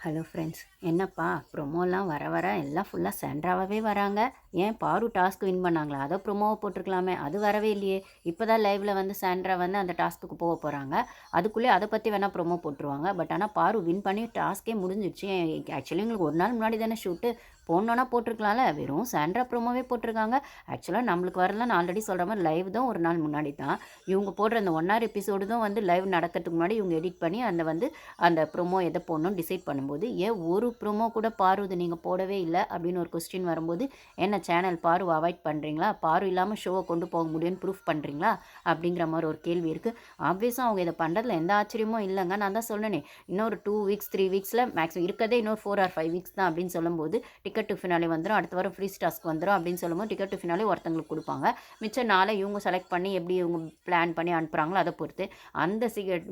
Hello friends என்னப்பா? ப்ரொமோலாம் வர வர எல்லாம் ஃபுல்லாக சென்ட்ராகவே வராங்க. ஏன் பாரு டாஸ்க் வின் பண்ணாங்களா? அதை ப்ரொமோவை போட்டிருக்கலாமே. அது வரவே இல்லையே. இப்போ தான் லைவில் வந்து சாண்ட்ரா வந்து அந்த டாஸ்க்குக்கு போக போகிறாங்க அதுக்குள்ளே அதை பற்றி வேணால் ப்ரொமோ போட்டுருவாங்க. பட் ஆனால் பாரு வின் பண்ணி டாஸ்க்கே முடிஞ்சிடுச்சு ஆக்சுவலி எங்களுக்கு ஒரு நாள் முன்னாடி தானே ஷூட்டு போடணுன்னா போட்டிருக்கலாம்ல. வெறும் சாண்ட்ரா ப்ரோமோவே போட்டிருக்காங்க. ஆக்சுவலாக நம்மளுக்கு வரலாம் நான் ஆல்ரெடி சொல்கிற மாதிரி லைவ் தான் ஒரு நாள் முன்னாடி தான். இவங்க போடுற அந்த ஒன் ஹவர் எபிசோடு தான் வந்து லைவ் நடக்கிறதுக்கு முன்னாடி இவங்க எடிட் பண்ணி அந்த வந்து அந்த ப்ரோமோ எதை போடணும்னு டிசைட் பண்ணும்போது ஏன் ஒரு ப்ரோமோ கூட பாருது நீங்கள் போடவே இல்லை அப்படின்னு ஒரு கொஸ்டின் வரும்போது என்ன சேனல் பாரு அவாய்ட் பண்ணுறீங்களா பாரு இல்லாமல் ஷோவை கொண்டு போக முடியும்னு ப்ரூஃப் பண்ணுறீங்களா அப்படிங்கிற மாதிரி ஒரு கேள்வி இருக்குது ஆப்வியஸாக அவங்க இதை பண்ணுறதுல எந்த ஆச்சரியமும் இல்லைங்க. நான் தான் சொன்னேனே இன்னொரு டூ வீக்ஸ் த்ரீ வீக்ஸில் மேக்ஸிமம் இருக்கதே இன்னொரு ஃபோர் ஆர் ஃபைவ் வீக்ஸ் தான் அப்படின்னு சொல்லும்போது டிக்கெட் டு ஃபினாலே வந்துடும் அடுத்த வாரம் ஃப்ரீ டாஸ்க் வந்துடும் அப்படின்னு சொல்லும்போது டிக்கெட் டு ஃபினாலே ஒருத்தங்களுக்கு கொடுப்பாங்க. மிச்சம் நாளை இவங்க செலக்ட் பண்ணி எப்படி இவங்க பிளான் பண்ணி அனுப்புகிறாங்களோ அதை பொறுத்து. அந்த சிகரெட்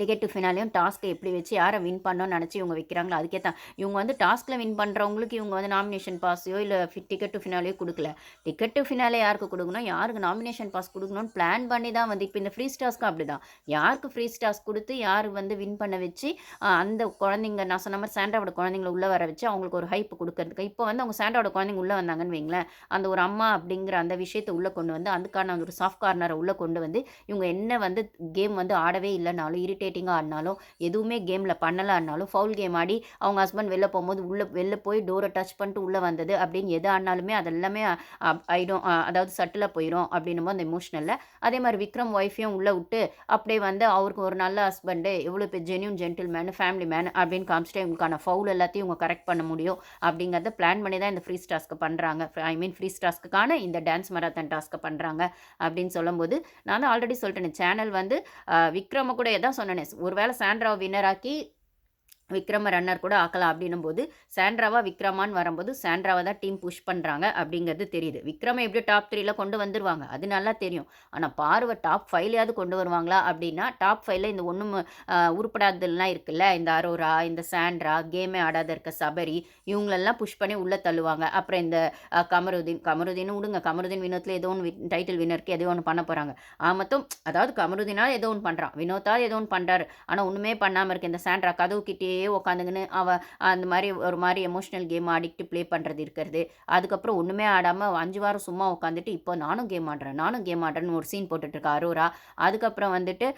டிக்கெட் ஃபினாலையும் டாஸ்க்கை எப்படி வச்சு யாரை வின் பண்ணோன்னு நினச்சி இவங்க வைக்கிறாங்களோ அதுக்கேற்ற இவங்க வந்து டாஸ்கில் வின் பண்ணுறவங்களுக்கு இவங்க வந்து நாமினேஷன் பாஸையோ இல்லை டிக்கெட் டு ஃபினாலையோ கொடுக்கல. டிக்கெட் டு ஃபினாலே யாருக்கு கொடுக்கணும்? யாருக்கு நாமினேஷன் பாஸ் கொடுக்கணும்னு பிளான் பண்ணி தான் வந்து இப்போ இந்த ஃப்ரீ ஸ்டாஸ்க்கும் அப்படி தான் யாருக்கு ஃப்ரீ ஸ்டாஸ் கொடுத்து யார் வந்து வின் பண்ண வச்சு அந்த குழந்தைங்க நான் சொன்ன மாதிரி சாண்டாவோட குழந்தைங்கள உள்ளே வர வச்சு அவங்களுக்கு ஒரு ஹைப் கொடுக்கறதுக்கு. இப்போ வந்து அவங்க சாண்டாவோட குழந்தைங்க உள்ளே வந்தாங்கன்னு வைங்களேன் அந்த ஒரு அம்மா அப்படிங்கிற அந்த விஷயத்தை உள்ளே கொண்டு வந்து அதுக்கான ஒரு சாஃப்ட் கார்னரை உள்ளே கொண்டு வந்து இவங்க என்ன வந்து கேம் வந்து ஆடவே இல்லைனாலும் இரிட்டே இரிட்டேட்டிங்காக ஆடினாலும் எதுவுமே கேமில் பண்ணலான்னாலும் ஃபவுல் கேம் ஆடி அவங்க ஹஸ்பண்ட் வெளில போகும்போது உள்ளே வெளில போய் டோரை டச் பண்ணிட்டு உள்ளே வந்தது. அப்படின்னு எது ஆடினாலுமே அதெல்லாமே ஆயிடும். அதாவது சட்டில் போயிடும் அப்படின்னும் அந்த எமோஷனலில் அதே மாதிரி விக்ரம் ஒய்ஃபையும் உள்ளே விட்டு அப்படியே வந்து அவருக்கு ஒரு நல்ல ஹஸ்பண்டு எவ்வளோ பேர் ஜென்யூன் ஜென்டில்மேன் ஃபேமிலி மேன் அப்படின்னு காமிச்சிட்டு இவங்களுக்கான ஃபவுல் எல்லாத்தையும் இவங்க கரெக்ட் பண்ண முடியும். அப்படிங்கிறத பிளான் பண்ணி தான் இந்த ஃப்ரீ டாஸ்க்கு பண்ணுறாங்க ஐ மீன் ஃப்ரீ டாஸ்க்குக்கான இந்த டான்ஸ் மராத்தன் டாஸ்க்கை பண்ணுறாங்க அப்படின்னு சொல்லும்போது நான் தான் ஆல்ரெடி சொல்லிட்டேன் சேனல் வந்து விக்ரம கூட எதான் சொன்னேன். ஒருவேளை சாண்ட்ராவை வின்னராக்கி விக்ரம ரன்னர் கூட ஆக்கலாம் அப்படின்னும் போது சாண்ட்ராவா விக்ரமான்னு வரும்போது சாண்ட்ராவை தான் டீம் புஷ் பண்ணுறாங்க அப்படிங்கிறது தெரியுது. விக்ரமை எப்படி டாப் த்ரீல கொண்டு வந்துருவாங்க? அது நல்லா தெரியும். ஆனால் பார்வை டாப் ஃபைவ்லையாவது கொண்டு வருவாங்களா அப்படின்னா டாப் ஃபைவ்ல இந்த ஒன்றும் உருப்படாததுலாம் இருக்குல்ல? இந்த அரோரா இந்த சாண்ட்ரா கேமே ஆடாத இருக்க சபரி இவங்களெல்லாம் புஷ் பண்ணி உள்ளே தள்ளுவாங்க. அப்புறம் இந்த கமருதீன் கமருதீன் விடுங்க. கமருதீன் வினோத்தில் ஏதோ ஒன்று டைட்டில் வினருக்கு ஏதோ ஒன்று பண்ண போகிறாங்க ஆமத்தும் அதாவது கமருதீனாக ஏதோ ஒன்று பண்ணுறான் வினோத்தாவது ஏதோ ஒன்று பண்ணுறாரு ஆனால் ஒன்றுமே பண்ணாமல் இருக்கு இந்த சாண்ட்ரா கதவு கிட்டே உட்காந்துங்கன்னு அவள் அந்த மாதிரி ஒரு மாதிரி எமோஷ்னல் கேம் ஆடிக்கிட்டு ப்ளே பண்ணுறது இருக்கிறது. அதுக்கப்புறம் ஒன்றுமே ஆடாமல் அஞ்சு வாரம் சும்மா உட்காந்துட்டு இப்போ நானும் கேம் ஆடுறேன் நானும் கேம் ஆடுறேன்னு ஒரு சீன் போட்டுட்ருக்கா அரோரா. அதுக்கப்புறம் வந்துட்டு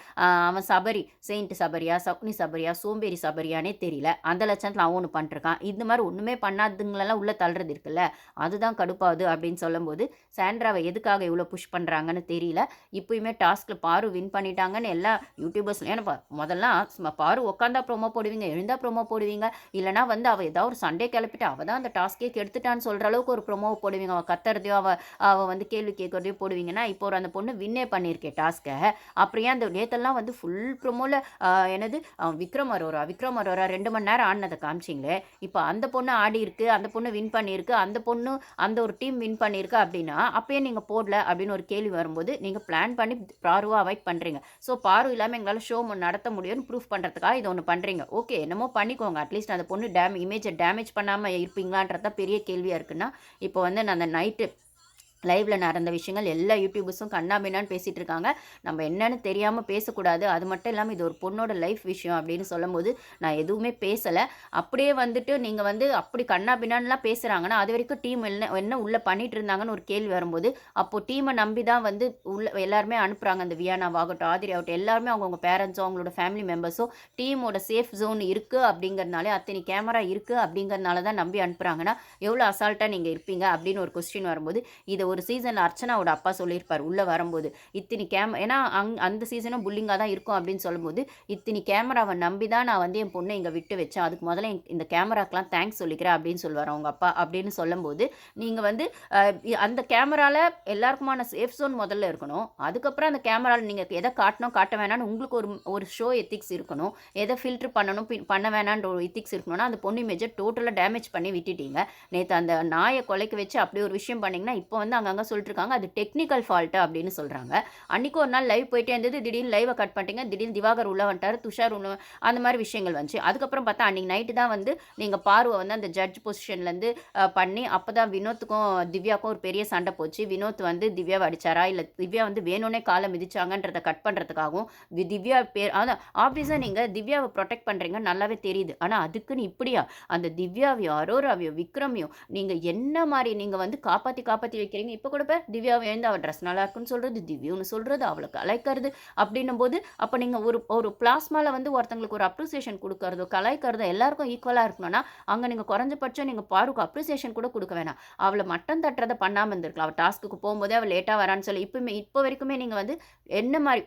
அவன் சபரி செயின்ட் சபரியா சப்னி சபரியா சோம்பேறி சபரியானே தெரியல. அந்த லட்சத்தில் அவன் ஒன்று பண்ணிருக்கான் இந்த மாதிரி ஒன்றுமே பண்ணாதுங்களெல்லாம் உள்ளே தள்ளுறது இருக்குல்ல? அதுதான் கடுப்பாகுது அப்படின்னு சொல்லும்போது சாண்ட்ராவை எதுக்காக இவ்வளோ புஷ் பண்ணுறாங்கன்னு தெரியல. இப்போயுமே டாஸ்கில் பாரு வின் பண்ணிட்டாங்கன்னு எல்லா யூடியூபர்ஸ்லையும் ஏன்னா முதல்லாம் பாரு உட்காந்தா ப்ரோமோ போடுவீங்க எழுந்து இருந்தால் ப்ரொமோ போடுவீங்க. இல்லைனா வந்து அவள் ஏதாவது ஒரு சண்டே கிளப்பிட்டு அவள் தான் அந்த டாஸ்கே கெடுத்துட்டான்னு சொல்கிற அளவுக்கு ஒரு ப்ரொமோ போடுவீங்க. அவள் கத்துறதையோ அவள் அவள் வந்து கேள்வி கேட்குறதையோ போடுவீங்கன்னா இப்போ ஒரு அந்த பொண்ணு வின்னே பண்ணியிருக்கேன் டாஸ்க்கை அப்படியே அந்த நேத்தெல்லாம் வந்து ஃபுல் ப்ரொமோவில் என்னது? விக்ரம் அரோரா விக்ரம் அரோரா ரெண்டு மணி நேரம் ஆடினதை காமிச்சிங்களே. இப்போ அந்த பொண்ணு ஆடி இருக்கு அந்த பொண்ணு வின் பண்ணியிருக்கு அந்த பொண்ணு அந்த ஒரு டீம் வின் பண்ணியிருக்கு அப்படின்னா அப்பயே நீங்கள் போடல அப்படின்னு ஒரு கேள்வி வரும்போது நீங்கள் பிளான் பண்ணி பாருவாக அவாய்ட் பண்ணுறீங்க ஸோ பாரு இல்லாமல் எங்களால் ஷோ நடத்த முடியும்னு ப்ரூஃப் பண்ணுறதுக்காக இது ஒன்று பண்ணுறீங்க ஓகே என்ன என்னமோ பண்ணிக்கோங்க. அட்லீஸ்ட் அந்த பொண்ணு டேம் இமேஜை டேமேஜ் பண்ணாமல் இருப்பீங்களான்றதான் பெரிய கேள்வியாக இருக்குன்னா இப்போ வந்து நான் அந்த நைட்டு லைவில் நடந்த விஷயங்கள் எல்லா யூடியூபர்ஸும் கண்ணாபின்னான்னு பேசிகிட்டு இருக்காங்க நம்ம என்னன்னு தெரியாமல் பேசக்கூடாது. அது மட்டும் இல்லாமல் இது ஒரு பொண்ணோட லைஃப் விஷயம் அப்படின்னு சொல்லும்போது நான் எதுவுமே பேசலை. அப்படியே வந்துட்டு நீங்கள் வந்து அப்படி கண்ணாபின்னான்லாம் பேசுகிறாங்கன்னா அது வரைக்கும் டீம் என்ன என்ன உள்ளே பண்ணிட்டு இருந்தாங்கன்னு ஒரு கேள்வி வரும்போது அப்போது டீமை நம்பி தான் வந்து உள்ள எல்லாருமே அனுப்புகிறாங்க அந்த வியானாவாகட்டும் ஆதிரி ஆகட்டும் எல்லாருமே அவங்கவுங்க பேரண்ட்ஸோ அவங்களோட ஃபேமிலி மெம்பர்ஸோ டீமோட சேஃப் ஜோன் இருக்குது அப்படிங்கிறதுனாலே அத்தனை கேமரா இருக்குது அப்படிங்கிறதுனால தான் நம்பி அனுப்புகிறாங்கன்னா எவ்வளோ அசால்ட்டாக நீங்கள் இருப்பீங்க அப்படின்னு ஒரு கொஸ்டின் வரும்போது இதை ஒரு சீசனில் அர்ச்சனாவோட அப்பா சொல்லியிருப்பார் உள்ளே வரும்போது இத்தனி கேம் ஏன்னா அங் அந்த சீசனும் புல்லிங்காக தான் இருக்கும் அப்படின்னு சொல்லும்போது இத்தனி கேமராவை நம்பி தான் நான் வந்து என் பொண்ணை இங்கே விட்டு வச்சேன். அதுக்கு முதல்ல இந்த கேமராக்கெலாம் தேங்க்ஸ் சொல்லிக்கிறேன் அப்படின்னு சொல்லுவார் அவங்க அப்பா அப்படின்னு சொல்லும்போது நீங்கள் வந்து அந்த கேமராவில் எல்லாருக்குமான சேஃப் ஜோன் முதல்ல இருக்கணும். அதுக்கப்புறம் அந்த கேமராவில் நீங்கள் எதை காட்டணும் காட்ட வேணாம்னு உங்களுக்கு ஒரு ஒரு ஷோ எத்திக்ஸ் இருக்கணும். எதை ஃபில்ட்ரு பண்ணணும் பண்ண வேணான்ற ஒரு எத்திக்ஸ் இருக்கணும்னா அந்த பொண்ணு இமேஜை டோட்டலாக டேமேஜ் பண்ணி விட்டுட்டீங்க. நேற்று அந்த நாயை கொலைக்கு வச்சு அப்படி ஒரு விஷயம் பண்ணிங்கன்னா இப்போ வந்து வந்து அங்கங்கே சொல்லிட்டுருக்காங்க. அது டெக்னிக்கல் ஃபால்ட்டு அப்படின்னு சொல்கிறாங்க அன்றைக்கி ஒரு நாள் லைவ் போயிட்டே இருந்தது. திடீர்னு லைவை கட் பண்ணிட்டீங்க. திடீர்னு திவாகர் உள்ள வந்துட்டார். துஷார் உள்ள அந்த மாதிரி விஷயங்கள் வந்துச்சு. அதுக்கப்புறம் பார்த்தா அன்றைக்கி நைட்டு தான் வந்து நீங்கள் பார்வை வந்து அந்த ஜட்ஜ் பொசிஷன்லேருந்து பண்ணி அப்போ தான் வினோத்துக்கும் திவ்யாவுக்கும் ஒரு பெரிய சண்டை போச்சு. வினோத் வந்து திவ்யாவை அடிச்சாரா? இல்லை திவ்யா வந்து வேணும்னே காலை மிதிச்சாங்கன்றதை கட் பண்ணுறதுக்காகவும் வி- திவ்யா பேர் அதான் ஆப்வியஸாக நீங்கள் திவ்யாவை ப்ரொடெக்ட் பண்ணுறீங்க நல்லாவே தெரியுது. ஆனால் அதுக்குன்னு இப்படியா? அந்த திவ்யாவையோ அரோராவையோ விக்ரமையோ நீங்கள் என்ன மாதிரி நீங்கள் வந்து காப்பாற்றி காப்பாற்றி வைக்கிறீங்க? இப்போ கூட பார் திவ்யாவை எழுந்து அவள் ட்ரெஸ் நல்லா இருக்குன்னு சொல்கிறது திவ்யூன்னு சொல்கிறது அவளை கலாய்க்கிறது அப்படின்னும் போது அப்போ நீங்கள் ஒரு ஒரு பிளாஸ்மாவில் வந்து ஒருத்தங்களுக்கு ஒரு அப்ரிசியேஷன் கொடுக்கறதோ கலாய்க்கிறதோ எல்லாருக்கும் ஈக்குவலாக இருக்கணும்னா அங்கே நீங்கள் குறைஞ்சபட்சம் நீங்கள் பாருக்கு அப்ரிசியேஷன் கூட கொடுக்க வேணாம். அவளை மட்டம் தட்டுறதை பண்ணாமல் இருந்திருக்கலாம். அவள் டாஸ்க்குக்கு போகும்போதே அவள் லேட்டாக வரான்னு சொல்லி இப்போமே இப்போ வரைக்குமே நீங்கள் வந்து என்ன மாதிரி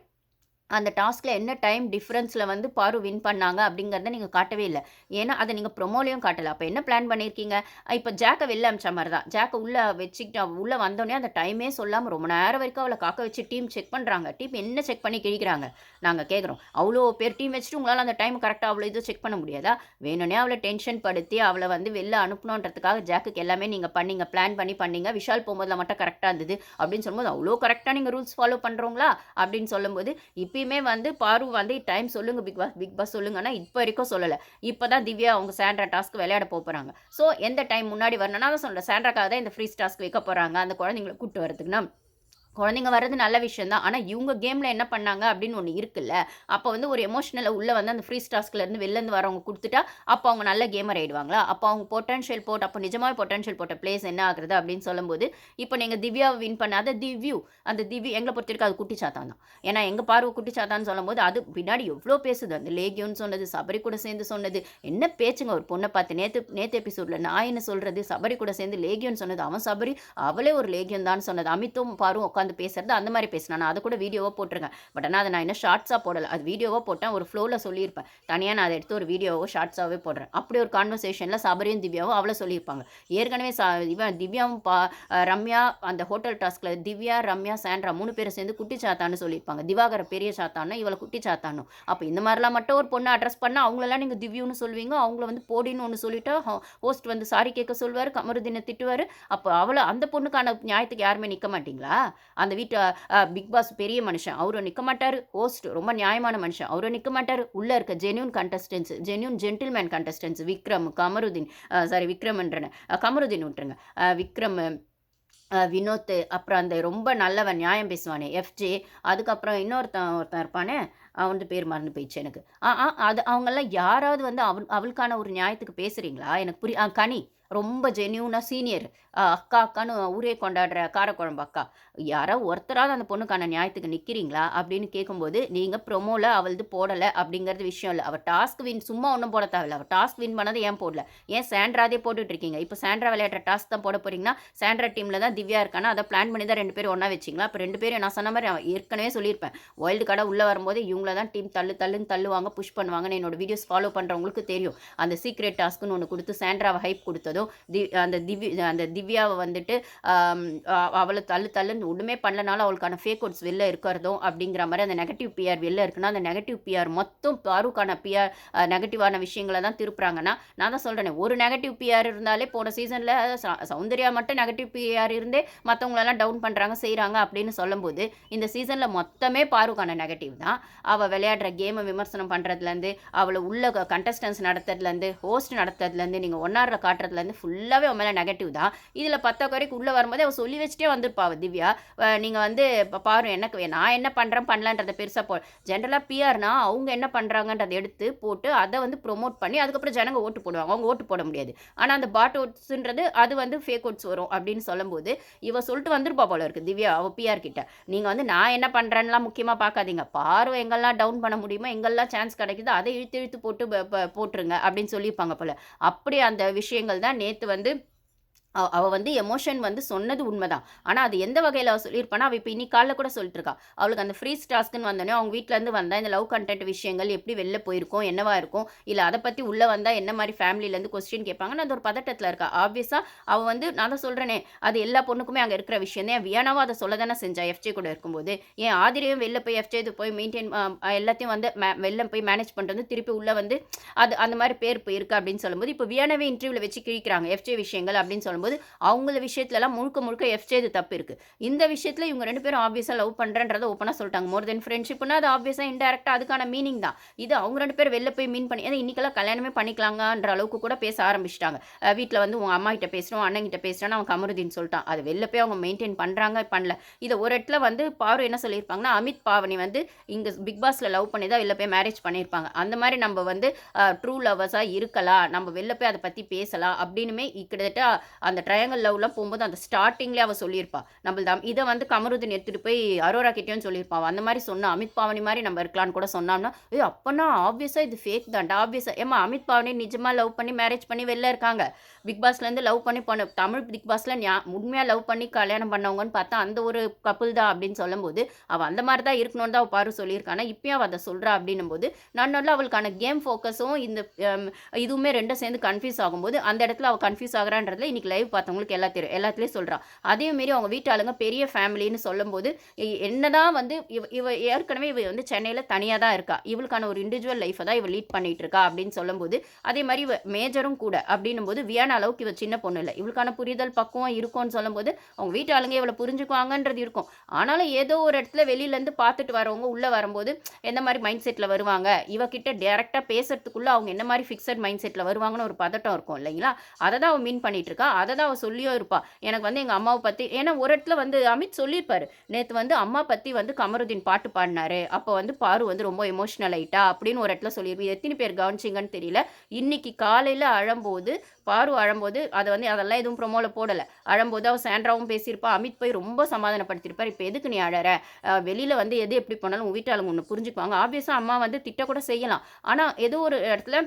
அந்த டாஸ்கில் என்ன டைம் டிஃப்ரென்ஸில் வந்து பாரு வின் பண்ணாங்க அப்படிங்கிறத நீங்கள் காட்டவே இல்லை. ஏன்னா அதை நீங்கள் ப்ரொமோலையும் காட்டலை. அப்போ என்ன பிளான் பண்ணியிருக்கீங்க இப்போ ஜாக்கை வெளில அமிச்ச மாதிரி தான் ஜாக்கை உள்ளே வச்சுக்கிட்டு உள்ளே வந்தோடனே அந்த டைமே சொல்லாமல் ரொம்ப நேரம் வரைக்கும் அவளை காக்க வச்சு டீம் செக் பண்ணுறாங்க டீம் என்ன செக் பண்ணி கிழிக்கிறாங்க? நாங்கள் கேட்குறோம் அவ்வளோ பேர் டீம் வச்சுட்டு உங்களால் அந்த டைம் கரெக்டாக அவ்வளோ இது செக் பண்ண முடியாதா? வேணும்னே அவளை டென்ஷன் படுத்தி அவளை வந்து வெளில அனுப்பணுன்றதுக்காக ஜாக்குக்கு எல்லாமே நீங்கள் பண்ணீங்க பிளான் பண்ணி பண்ணீங்க. விஷால் போகும்போதுல மட்டும் கரெக்டாக இருந்தது அப்படின்னு சொல்லும்போது அவ்வளோ கரெக்டாக நீங்கள் ரூல்ஸ் ஃபாலோ பண்ணுறோங்களா அப்படின்னு சொல்லும்போது இப்போ எப்பயுமே வந்து பாரு வந்து டைம் சொல்லுங்க பிக் பாஸ் பிக் பாஸ் சொல்லுங்கன்னா இப்போ வரைக்கும் சொல்லலை. இப்போ தான் திவ்யா அவங்க சாண்ட்ரா டாஸ்க் விளையாட போகிறாங்க ஸோ எந்த டைம் முன்னாடி வரணும்னா தான் சொல்கிறேன் சாண்ட்ராக்காக தான் இந்த ஃப்ரீஸ் டாஸ்க் வைக்க போகிறாங்க அந்த குழந்தைங்களை கூப்பிட்டு வரதுக்குன்னா. குழந்தைங்க வர்றது நல்ல விஷயம் தான் ஆனால் இவங்க கேமில் என்ன பண்ணாங்க அப்படின்னு ஒன்று இருக்குல்ல அப்போ வந்து ஒரு எமோஷனலை உள்ளே வந்து அந்த ஃப்ரீ ஸ்டாஸ்க்லேருந்து வெளிலேருந்து வரவங்க கொடுத்துட்டா அப்போ அவங்க நல்ல கேமர் ஆயிடுவாங்களா? அப்போ அவங்க பொட்டன்ஷியல் போட்டு அப்போ நிஜமாக பொட்டன்ஷியல் போட்ட பிளேஸ் என்ன ஆகுறது அப்படின்னு சொல்லும்போது இப்போ நீங்கள் திவ்யாவை வின் பண்ணாத திவ்யூ அந்த திவ்யூ எங்களை பொறுத்த வரைக்கும் அது குட்டி சாத்தான் தான் ஏன்னா எங்கள் பார்வை குட்டி சாத்தான்னு சொல்லும்போது அது பின்னாடி எவ்வளோ பேசுது? அந்த லேகியோன்னு சொன்னது சபரி கூட சேர்ந்து சொன்னது என்ன பேச்சுங்க? ஒரு பொண்ணை பார்த்து நேற்று நேற்று எபிசோடில் என்ன சொல்கிறது சபரி கூட சேர்ந்து லேகியோன்னு சொன்னது அவன் சபரி அவளே ஒரு லேகியம் தான் சொன்னது. அமித்தும் பாரும் உட்காந்து உட்காந்து பேசுறது அந்த மாதிரி பேசினா நான் அதை கூட வீடியோவாக போட்டிருக்கேன். பட் ஆனால் அதை நான் இன்னும் ஷார்ட்ஸாக போடலை. அது வீடியோவாக போட்டேன். ஒரு ஃப்ளோவில் சொல்லியிருப்பேன். தனியாக நான் அதை எடுத்து ஒரு வீடியோவோ ஷார்ட்ஸாகவே போடுறேன். அப்படி ஒரு கான்வர்சேஷனில் சபரியும் திவ்யாவும் அவ்வளோ சொல்லியிருப்பாங்க. ஏற்கனவே சா இவன் திவ்யாவும் பா ரம்யா அந்த ஹோட்டல் டாஸ்கில் திவ்யா ரம்யா சாண்ட்ரா மூணு பேரும் சேர்ந்து குட்டி சாத்தான்னு சொல்லியிருப்பாங்க. திவாகர பெரிய சாத்தானோ இவளை குட்டி சாத்தானோ அப்போ இந்த மாதிரிலாம் மட்டும் ஒரு பொண்ணை அட்ரஸ் பண்ணால் அவங்களெல்லாம் நீங்கள் திவ்யூன்னு சொல்லுவீங்க அவங்கள வந்து போடின்னு ஒன்று சொல்லிட்டா ஹோஸ்ட் வந்து சாரி கேட்க சொல்வார். கமருதினை திட்டுவார். அப்போ அவளை அந்த பொண்ணுக்கான நியாயத்துக்கு யாருமே நிற்க மாட்டிங்களா? அந்த வீட்டு பிக் பாஸ் பெரிய மனுஷன். அவரும் நிற்க மாட்டார். ஹோஸ்ட் ரொம்ப நியாயமான மனுஷன். அவரும் நிற்க மாட்டார். உள்ளே இருக்க genuine contestants genuine gentleman contestants Vikram Kamaruddin sorry விக்ரம்ன்றன. Kamaruddin விட்டுருங்க. விக்ரம் வினோத் அப்புறம் அந்த ரொம்ப நல்லவன் நியாயம் பேசுவானே எஃப்ஜே அதுக்கப்புறம் இன்னொருத்தன் ஒருத்தன் இருப்பானே அவன் பேர் மறந்து போயிடுச்சு எனக்கு. ஆ அது அவங்கெல்லாம் யாராவது வந்து அவள் அவளுக்கான ஒரு நியாயத்துக்கு பேசுகிறீங்களா எனக்கு புரிய ஆ கனி. ரொம்ப ஜென்யூனாக சீனியர் அக்கா அக்கான்னு ஊரே கொண்டாடுற காரக்குழம்பு அக்கா. யாரோ ஒருத்தராவது அந்த பொண்ணுக்கான நியாயத்துக்கு நிற்கிறீங்களா அப்படின்னு கேட்கும்போது நீங்கள் ப்ரொமோவில் அவளது போடலை அப்படிங்கிறது விஷயம் இல்லை. அவள் டாஸ்க் வின் சும்மா ஒன்றும் போட தேவையில்ல. அவள் டாஸ்க் வின் பண்ணதை ஏன் போடல? ஏன் சாண்ட்ராதே போட்டுட்டு இருக்கீங்க? இப்போ சாண்ட்ரா விளையாடுற டாஸ்க் தான் போட போறீங்கன்னா சாண்ட்ரா டீமில் தான் திவ்யா இருக்கானா? அதை பிளான் பண்ணி தான் ரெண்டு பேரும் ஒன்றா வச்சிங்களா? அப்போ ரெண்டு பேரும் நான் சொன்ன மாதிரி ஏற்கனவே சொல்லியிருப்பேன். வைல்டு கடை உள்ளே வரும்போது இவங்கள தான் டீம் தள்ளு தள்ளுன்னு தள்ளுவாங்க புஷ் பண்ணுவாங்கன்னு என்னோட வீடியோஸ் ஃபாலோ பண்ணுறவங்களுக்கு தெரியும். அந்த சீக்ரெட் டாஸ்க்குன்னு ஒன்று கொடுத்து சாண்ட்ராவை ஹைப் கொடுத்ததும் தி அந்த திவ்ய அந்த திவ்யாவை வந்துட்டு அவளை தள்ளு தள்ளுன்னு ஒன்றுமே பண்ணலனாலும் அவளுக்கான ஃபேக் அவுட்ஸ் வெளில இருக்கிறதும் அப்படிங்கிற மாதிரி அந்த நெகட்டிவ் பிஆர் வெளில இருக்குன்னா அந்த நெகட்டிவ் பிஆர் மொத்தம் பாருக்கான பிஆர் நெகட்டிவான விஷயங்களை தான் திருப்புறாங்கன்னா நான் தான் சொல்கிறேன் ஒரு நெகட்டிவ் பிஆர் இருந்தாலே போன சீசனில் சௌந்தர்யா மட்டும் நெகட்டிவ் பிஆர் இருந்தே மற்றவங்களெல்லாம் டவுன் பண்ணுறாங்க செய்கிறாங்க அப்படின்னு சொல்லும்போது இந்த சீசனில் மொத்தமே பாருக்கான நெகட்டிவ் தான். அவள் விளையாடுற கேமை விமர்சனம் பண்ணுறதுலேருந்து அவளை உள்ள கண்டஸ்டன்ஸ் நடத்துறதுலேருந்து ஹோஸ்ட் நடத்துறதுலேருந்து நீங்கள் ஒன்னாரில் காட்டுறதுலேருந்து ஃபுல்லாகவே அவன் மேலே நெகட்டிவ் தான். இதில் பத்த குறைக்கு உள்ளே வரும்போதே அவள் சொல்லி வச்சுட்டே வந்திருப்பா திவ்யா. நீங்கள் வந்து இப்போ பாரு எனக்கு நான் என்ன பண்ணுறேன் பண்ணலான்றதை பெருசாக போ ஜென்ரலாக பிஆர்னா அவங்க என்ன பண்ணுறாங்கன்றதை எடுத்து போட்டு அதை வந்து ப்ரொமோட் பண்ணி அதுக்கப்புறம் ஜனங்க ஓட்டு போடுவாங்க. அவங்க ஓட்டு போட முடியாது. ஆனால் அந்த பாட் ஓட்ஸுன்றது அது வந்து ஃபேக் ஓட்ஸ் வரும் அப்படின்னு சொல்லும்போது இவ சொல்லிட்டு வந்திருப்பா போல இருக்குது திவ்யா அவள் பிஆர் கிட்ட. நீங்கள் வந்து நான் என்ன பண்ணுறேன்லாம் முக்கியமாக பார்க்காதீங்க. பார்வை எங்கெல்லாம் டவுன் பண்ண முடியுமோ எங்கெல்லாம் சான்ஸ் கிடைக்குதோ அதை இழுத்து இழுத்து போட்டு போட்டுருங்க அப்படின்னு சொல்லியிருப்பாங்க போல. அப்படி அந்த விஷயங்கள் தான் நேற்று வந்து அவள் வந்து எமோஷன் வந்து சொன்னது உண்மைதான். ஆனால் அது எந்த வகையில் அவள் சொல்லியிருப்பானா அவள் இப்போ இன்னைக்கு காலைல கூட சொல்லிட்டு இருக்கா அவளுக்கு அந்த ஃப்ரீ டாஸ்க்குன்னு வந்தோடனே அவங்க வீட்டிலேருந்து வந்தால் இந்த லவ் கண்டென்ட் விஷயங்கள் எப்படி வெளில போயிருக்கும் என்னவா இருக்கும் இல்லை அதை பற்றி உள்ளே வந்தால் என்ன மாதிரி ஃபேமிலியிலேருந்து கொஸ்டின் கேட்பாங்கன்னு அந்த ஒரு பதட்டத்தில் இருக்கா. ஆப்வியஸாக அவள் வந்து நான் தான் சொல்கிறேனே அது எல்லா பொண்ணுக்குமே அங்கே இருக்கிற விஷயம் தான். வியானாவும் அதை சொல்ல தானே செஞ்சா எஃப்ஜே கூட இருக்கும்போது. ஏன் ஆதிரியும் வெளில போய் எஃப்ஜே போய் மெயின்டைன் எல்லாத்தையும் வந்து மே வெளில போய் மேனேஜ் பண்ணிட்டு வந்து திருப்பி உள்ளே வந்து அது அந்த மாதிரி பேர் போயிருக்கு அப்படின்னு சொல்லும்போது இப்போ வியானவே இன்டர்வியூவில் வச்சு கிழிக்கிறாங்க எஃப்ஜே விஷயங்கள் அப்படின்னு சொல்லும்போது வரும்போது அவங்கள விஷயத்துலலாம் முழுக்க முழுக்க எஃப்ஜேது தப்பு இருக்குது இந்த விஷயத்தில் இவங்க ரெண்டு பேரும் ஆப்வியஸாக லவ் பண்ணுறன்றதை ஓப்பனாக சொல்லிட்டாங்க. மோர் தென் ஃப்ரெண்ட்ஷிப்னா அது ஆப்வியஸாக இன்டெரக்டாக அதுக்கான மீனிங் தான். இது அவங்க ரெண்டு பேர் வெளில போய் மீன் பண்ணி ஏன்னா இன்றைக்கெல்லாம் கல்யாணமே பண்ணிக்கலாங்கன்ற அளவுக்கு கூட பேச ஆரம்பிச்சிட்டாங்க. வீட்டில் வந்து உங்கள் அம்மா கிட்ட பேசணும் அண்ணன் கிட்ட பேசுகிறேன்னு அவன் கமருதீன் சொல்லிட்டான். அது வெளில போய் அவங்க மெயின்டைன் பண்ணுறாங்க பண்ணல. இதை ஒரு இடத்துல வந்து பாரு என்ன சொல்லியிருப்பாங்கன்னா அமித் பாவனி வந்து இங்கே பிக் பாஸில் லவ் பண்ணி தான் வெளில போய் மேரேஜ் பண்ணியிருப்பாங்க. அந்த மாதிரி நம்ம வந்து ட்ரூ லவ்வர்ஸாக இருக்கலாம். நம்ம வெளில போய் அதை பற்றி பேசலாம். அப்படின்னுமே கிட்டத்தட்ட அந்த ட்ரையாங்கல் லவ்லாம் போகும்போது அந்த ஸ்டார்டிங்லேயே அவள் சொல்லியிருப்பா. நம்மள்தான் இதை வந்து கமருதீன் எடுத்துகிட்டு போய் அரோரா கிட்டேயும் சொல்லியிருப்பாள் அந்த மாதிரி சொன்னால் அமித் பாவனி மாதிரி நம்ம இருக்கலாம்னு கூட சொன்னோம்னா ஏ அப்போனா ஆப்வியஸாக இது ஃபேக் தான்டா ஆப்வியஸாக ஏமா அமித் பாவனி நிஜமாக லவ் பண்ணி மேரேஜ் பண்ணி வெளில இருக்காங்க. பிக் பாஸ்லேருந்து லவ் பண்ணி பண்ண தமிழ் பிக் பாஸில் ஞா உண்மையாக லவ் பண்ணி கல்யாணம் பண்ணவங்கன்னு பார்த்தா அந்த ஒரு கப்புள் தான் அப்படின்னு சொல்லும்போது அவள் அந்த மாதிரி தான் இருக்கணும்னு தான் அவள் பாரு சொல்லியிருக்கானா இப்பயும் அவள் அதை சொல்கிறா அப்படின்னும் போது நான் நல்லா அவளுக்கான கேம் ஃபோக்கஸும் இந்த இதுவுமே ரெண்டும் சேர்ந்து கன்ஃபியூஸ் ஆகும்போது அந்த இடத்துல அவள் கன்ஃபியூஸ் ஆகுறான்றதுல இன்னைக்கு லைவ் பார்த்தவங்களுக்கு எல்லா தெரியும் எல்லாத்துலேயும் சொல்கிறா அதே மாரி அவங்க வீட்டு ஆளுங்க பெரிய ஃபேமிலின்னு சொல்லும்போது என்னதான் வந்து இவ இவ ஏற்கனவே இவ வந்து சென்னையில் தனியாக தான் இருக்கா. இவளுக்கான ஒரு இண்டிவிஜுவல் லைஃப்பை தான் இவள் லீட் பண்ணிட்டு இருக்கா அப்படின்னு சொல்லும்போது அதே மாதிரி இவ மேஜரும் கூட அப்படின்னும் போது வியான அளவுக்கு இவ சின்ன பொண்ணு இல்லை. இவளுக்கான புரிதல் பக்குவம் இருக்கும்னு சொல்லும்போது அவங்க வீட்டு ஆளுங்க இவளை புரிஞ்சுக்குவாங்கன்றது இருக்கும். ஆனாலும் ஏதோ ஒரு இடத்துல வெளியிலேருந்து பார்த்துட்டு வரவங்க உள்ளே வரும்போது எந்த மாதிரி மைண்ட் செட்டில் வருவாங்க? இவகிட்ட டேரெக்டாக பேசுறதுக்குள்ளே அவங்க என்ன மாதிரி ஃபிக்ஸட் மைண்ட் செட்டில் வருவாங்கன்னு ஒரு பதட்டம் இருக்கும் இல்லைங்களா? அதை தான் அவன் மீன் பண்ணிட்டு இருக்கா. அதை தான் அவள் சொல்லியும் இருப்பாள் எனக்கு வந்து எங்கள் அம்மாவை பற்றி ஏன்னா ஒரு இடத்துல வந்து அமித் சொல்லியிருப்பார். நேற்று வந்து அம்மா பற்றி வந்து கமருதீன் பாட்டு பாடினாரு. அப்போ வந்து பாரு வந்து ரொம்ப எமோஷ்னல் ஆயிட்டா அப்படின்னு ஒரு இடத்துல சொல்லியிருப்பேன் எத்தனை பேர் கவனிச்சிங்கன்னு தெரியல. இன்னைக்கு காலையில் அழும்போது பாரு அழும்போது அதை வந்து அதெல்லாம் எதுவும் ப்ரொமோவில் போடலை. அழும்போது அவள் சாண்ட்ராவும் பேசியிருப்பா. அமித் போய் ரொம்ப சமாதானப்படுத்தியிருப்பார். இப்போ எதுக்கு நீ அழற வெளியில் வந்து எது எப்படி பண்ணாலும் உங்கள் வீட்டாளுங்க ஒன்று புரிஞ்சுக்குவாங்க. ஆப்வியஸாக அம்மா வந்து திட்ட கூட செய்யலாம். ஆனால் ஏதோ ஒரு இடத்துல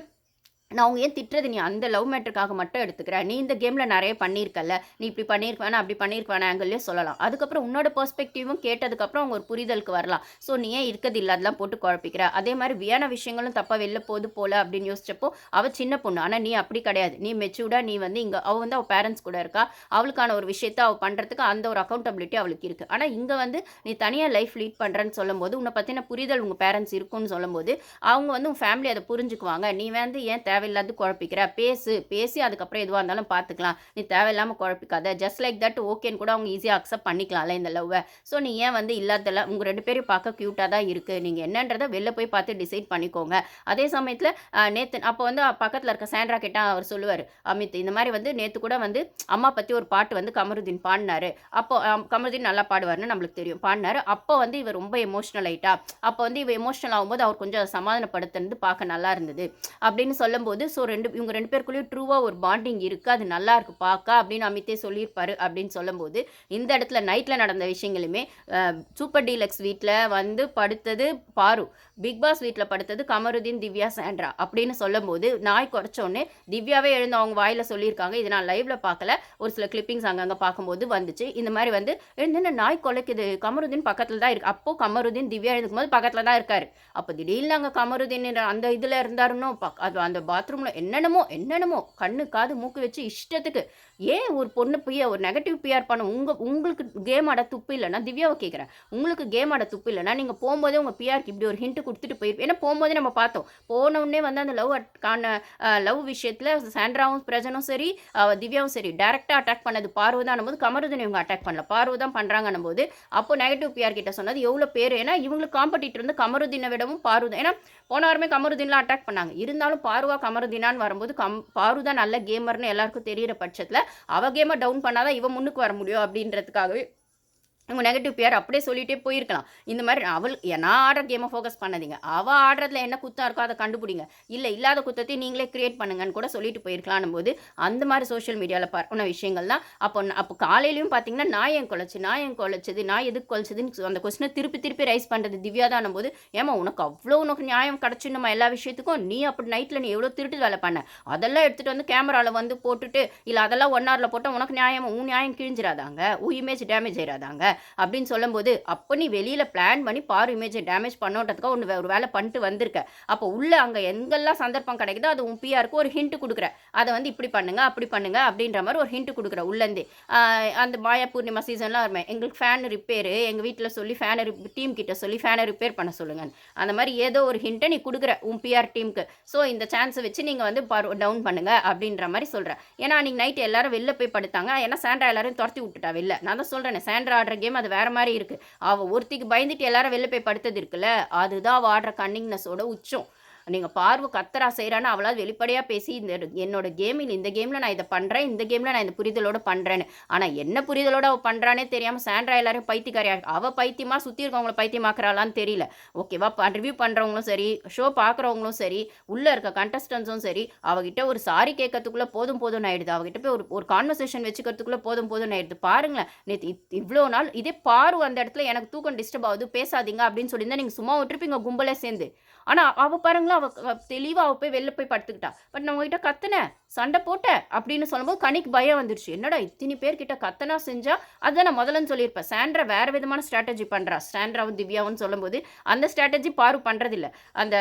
நான் அவங்க ஏன் திட்டுறது? நீ அந்த லவ் மேட்டருக்காக மட்டும் எடுத்துக்கிற. நீ இந்த கேமில் நிறைய பண்ணியிருக்கல நீ இப்படி பண்ணியிருக்கவேனா அப்படி பண்ணியிருக்கவேனா ஆங்கிள்லேயே சொல்லலாம். அதுக்கப்புறம் உன்னோட பெர்ஸ்பெக்டிவும் கேட்டதுக்கப்புறம் அவங்க ஒரு புரிதலுக்கு வரலாம். ஸோ நீ ஏன் இருக்கிறது இல்லாதெல்லாம் போட்டு குழப்பிக்கிற. அதே மாதிரி வியான விஷயங்களும் தப்பாக வெளில போது போல அப்படின்னு யோசிச்சப்போ அவள் சின்ன பொண்ணு. ஆனால் நீ அப்படி கிடையாது. நீ மெச்சூர்டாக நீ வந்து இங்கே அவள் வந்து அவள் பேரண்ட்ஸ் கூட இருக்கா. அவளுக்கான ஒரு விஷயத்த அவள் பண்ணுறதுக்கு அந்த ஒரு அக்கௌண்டபிலிட்டி அவளுக்கு இருக்குது ஆனால் இங்கே வந்து நீ தனியாக லைஃப் லீட் பண்ணுறேன்னு சொல்லும்போது உன்னை பற்றின புரிதல் உங்கள் பேரண்ட்ஸ் இருக்குன்னு சொல்லும்போது அவங்க வந்து உன் ஃபேமிலி அதை புரிஞ்சுக்குவாங்க. நீ வந்து ஏன் தேவையில்லாது குழப்பிக்கிற. பேசு பேசி அதுக்கப்புறம் எதுவாக இருந்தாலும் பார்த்துக்கலாம் நீ தேவையில்லாமல் குழப்பிக்காத. ஜஸ்ட் லைக் தட் ஓகேன்னு கூட அவங்க ஈஸியாக அக்செப்ட் பண்ணிக்கலாம்ல இந்த லவ்வை ஸோ நீ ஏன் வந்து இல்லாதெல்லாம் உங்கள் ரெண்டு பேரும் பார்க்க க்யூட்டாக தான் இருக்குது நீங்கள் என்னன்றதை வெளில போய் பார்த்து டிசைட் பண்ணிக்கோங்க. அதே சமயத்தில் நேற்று அப்போ வந்து பக்கத்தில் இருக்க சாண்ட்ரா கேட்டால் அவர் சொல்லுவார் அமித் இந்த மாதிரி வந்து நேற்று கூட வந்து அம்மா பற்றி ஒரு பாட்டு வந்து கமருதீன் பாடினாரு. அப்போ கமருதீன் நல்லா பாடுவார்னு நம்மளுக்கு தெரியும். பாடினாரு. அப்போ வந்து இவர் ரொம்ப எமோஷனல் ஆகிட்டா அப்போ வந்து இவ எமோஷனல் ஆகும்போது அவர் கொஞ்சம் சமாதானப்படுத்துறது பார்க்க நல்லா இருந்தது. அப்படின்னு சொல்லும் சொல்லும்போது ஸோ ரெண்டு இவங்க ரெண்டு பேருக்குள்ளேயும் ட்ரூவாக ஒரு பாண்டிங் இருக்குது அது நல்லா இருக்கு பார்க்க அப்படின்னு அமித்தே சொல்லியிருப்பாரு அப்படின்னு சொல்லும்போது இந்த இடத்துல நைட்டில் நடந்த விஷயங்களுமே சூப்பர் டீலக்ஸ் வீட்டில் வந்து படுத்தது பாரு பிக் பாஸ் வீட்டில் படுத்தது கமருதீன் திவ்யா சாண்ட்ரா அப்படின்னு சொல்லும்போது நாய் குறைச்சோன்னே திவ்யாவே எழுந்து அவங்க வாயில் சொல்லியிருக்காங்க. இது நான் லைவ்ல பார்க்கல. ஒரு சில கிளிப்பிங்ஸ் அங்கங்கே பார்க்கும்போது வந்துச்சு. இந்த மாதிரி வந்து எழுந்துன்னு நாய் குலைக்குது? கமருதீன் பக்கத்தில் தான் இருக்கு. அப்போ கமருதீன் திவ்யா எழுந்துக்கும் போது பக்கத்தில் தான் இருக்காரு. அப்போ திடீர்னு அங்கே கமருதீன் அந்த இதில் இருந்தாருன்னு அது அந்த பாத்ரூமில் என்னென்னமோ என்னென்னமோ கண்ணு காது மூக்கு வச்சு இஷ்டத்துக்கு ஏன் ஒரு பொண்ணு பிய ஒரு நெகட்டிவ் பிஆர் பண்ண? உங்கள் உங்களுக்கு கேம் ஆட துப்பு இல்லைன்னா திவ்யாவை கேட்குறேன் உங்களுக்கு கேம் ஆட துப்பு இல்லைன்னா நீங்கள் போகும்போதே உங்கள் பிஆர்க்கு இப்படி ஒரு ஹிண்ட் கொடுத்துட்டு போயிருப்பேன் ஏன்னா போகும்போதே நம்ம பார்த்தோம். போனவுடனே வந்து அந்த லவ் கான லவ் விஷயத்தில் சாண்ட்ராவும் பிரஜனும் சரி திவ்யாவும் சரி டேரெக்டாக அட்டாக் பண்ணது பார்வை தான் போது கமருதன் இவங்க அட்டாக் பண்ணல. பார்வை தான் பண்ணுறாங்கன்னும் போது அப்போ நெகட்டிவ் பிஆர் கிட்ட சொன்னது எவ்வளோ பேர்? ஏன்னா இவங்களுக்கு காம்படிட்டர் வந்து கமருதீனை விடவும் பாரு ஏன்னா போன வாரமே கமருதீன்லாம் அட்டாக் பண்ணாங்க. இருந்தாலும் பார்வா கமருதீனான்னு வரும்போது கம் பாரு தான் நல்ல கேமர்னு எல்லாருக்கும் தெரியிற பட்சத்தில் அவ கேமை டவுன் பண்ணாதான் இவன் முன்னுக்கு வர முடியும் அப்படின்றதுக்காகவே இவங்க நெகட்டிவ் பேர் அப்படியே சொல்லிகிட்டே போயிருக்கலாம். இந்த மாதிரி அவள் நான் ஆடுற கேமை ஃபோக்கஸ் பண்ணாதீங்க. அவள் ஆடுறதுல என்ன குத்தம் இருக்கோ அதை கண்டுபிடிங்க. இல்லை இல்லாத குத்தத்தை நீங்களே கிரியேட் பண்ணுங்கன்னு கூட சொல்லிட்டு போயிருக்கலாம் போது அந்த மாதிரி சோஷியல் மீடியாவில் பண்ண விஷயங்கள் தான். அப்போ அப்போ காலையிலையும் பார்த்தீங்கன்னா நான் ஏன் குலைச்சு நான் ஏன் குலைச்சது நான் எதுக்கு குலைச்சதுன்னு அந்த கொஸ்டினை திருப்பி திருப்பி ரைஸ் பண்ணுறது திவ்யா தான் போது ஏமா உனக்கு அவ்வளோ உனக்கு நியாயம் கிடச்சிடணுமா எல்லா விஷயத்துக்கும்? நீ அப்படி நைட்டில் நீ எவ்வளோ திருட்டு வேலை பண்ண? அதெல்லாம் எடுத்துகிட்டு வந்து கேமராவில் வந்து போட்டுட்டு இல்லை அதெல்லாம் ஒன் ஹவரில் போட்டால் உனக்கு நியாயம்? உன் நியாயம் கிழிஞ்சிடாதாங்க உன் இமேஜ் டேமேஜ் ஆயிடாதாங்க அப்படின்னு சொல்லும்போது அப்போ நீ வெளியில் பிளான் பண்ணி பாரு இமேஜை டேமேஜ் பண்ணோட்டதுக்காக ஒன்று ஒரு வேலை பண்ணிட்டு வந்திருக்க. அப்போ உள்ளே அங்கே எங்கெல்லாம் சந்தர்ப்பம் கிடைக்குதோ அது உன் பிஆருக்கு ஒரு ஹிண்ட் கொடுக்குற. அதை வந்து இப்படி பண்ணுங்க அப்படி பண்ணுங்க அப்படின்ற மாதிரி ஒரு ஹிண்ட் கொடுக்குற உள்ளேருந்து அந்த மாயா பூர்ணிமா சீசன்லாம் வருமே எங்களுக்கு ஃபேன் ரிப்பேரு எங்கள் வீட்டில் சொல்லி ஃபேனை டீம் கிட்ட சொல்லி ஃபேனை ரிப்பேர் பண்ண சொல்லுங்க அந்த மாதிரி ஏதோ ஒரு ஹிண்ட்டை நீ கொடுக்குற உன் பிஆர் டீமுக்கு ஸோ இந்த சான்ஸை வச்சு நீங்கள் வந்து டவுன் பண்ணுங்க அப்படின்ற மாதிரி சொல்கிறேன் ஏன்னா அன்றைக்கி நைட் எல்லாரும் வெளில போய் படுத்தாங்க. ஏன்னா சாண்ட்ரா எல்லாரும் துரத்தி விட்டுட்டா வெளில. நான் தான் சொல்கிறேன் சாண்ட்ரா ஆடுற கேம் அது வேற மாதிரி இருக்குது அவள் ஒருத்திக்கு பயந்துட்டு எல்லாரும் வெளில போய் படுத்தது இருக்குல்ல அதுதான் அவள் ஆடுற கன்னிங்னஸோட உச்சம். நீங்கள் பார்வை கத்தரா செய்கிறான்னு அவளாவது வெளிப்படையாக பேசி இந்த என்னோட கேமில் இந்த கேமில் நான் இதை பண்ணுறேன் இந்த கேமில் நான் இந்த புரிதலோடு பண்ணுறேன்னு ஆனால் என்ன புரிதலோடு அவள் பண்ணுறானே தெரியாமல் சாண்ட்ரா எல்லாரும் பைத்தியக்காரியா அவள் பைத்தியமாக சுற்றி இருக்கவங்கள பைத்தியமாக்குறாளான்னு தெரியல. ஓகேவா ரிவ்யூ பண்ணுறவங்களும் சரி ஷோ பார்க்குறவங்களும் சரி உள்ளே இருக்க கண்டஸ்டன்ஸும் சரி அவகிட்ட ஒரு சாரி கேட்கறதுக்குள்ளே போதும் போதும்னு ஆயிடுது. அவகிட்ட போய் ஒரு ஒரு கான்வர்சேஷன் வச்சுக்கிறதுக்குள்ளே போதும் போதும்னு ஆயிடுது. பாருங்களேன் நேற்று இவ்வளோ நாள் இதே பாரு அந்த இடத்துல எனக்கு தூக்கம் டிஸ்டர்ப் ஆகுது பேசாதீங்க அப்படின்னு சொல்லியிருந்தா நீங்கள் சும்மா விட்டுருப்பீங்க கும்பலே சேர்ந்து. ஆனால் அவள் பாருங்களா அவள் தெளிவாக அவள் போய் வெளில போய் படுத்துக்கிட்டா. பட் நான் உங்ககிட்ட கத்துனேன். சண்டை போட்ட அப்படின்னு சொல்லும்போது கணிக்கு பயம் வந்துருச்சு. என்னடா இத்தனை பேர்கிட்ட கத்தனா செஞ்சால் அதை நான் முதல்லன்னு சொல்லியிருப்பேன். சாண்ட்ரா வேறு விதமான ஸ்ட்ராட்டஜி பண்ணுறா சாண்ட்ராவும் திவ்யாவும் சொல்லும்போது அந்த ஸ்ட்ராட்டஜி பாரு பண்ணுறதில்ல அந்த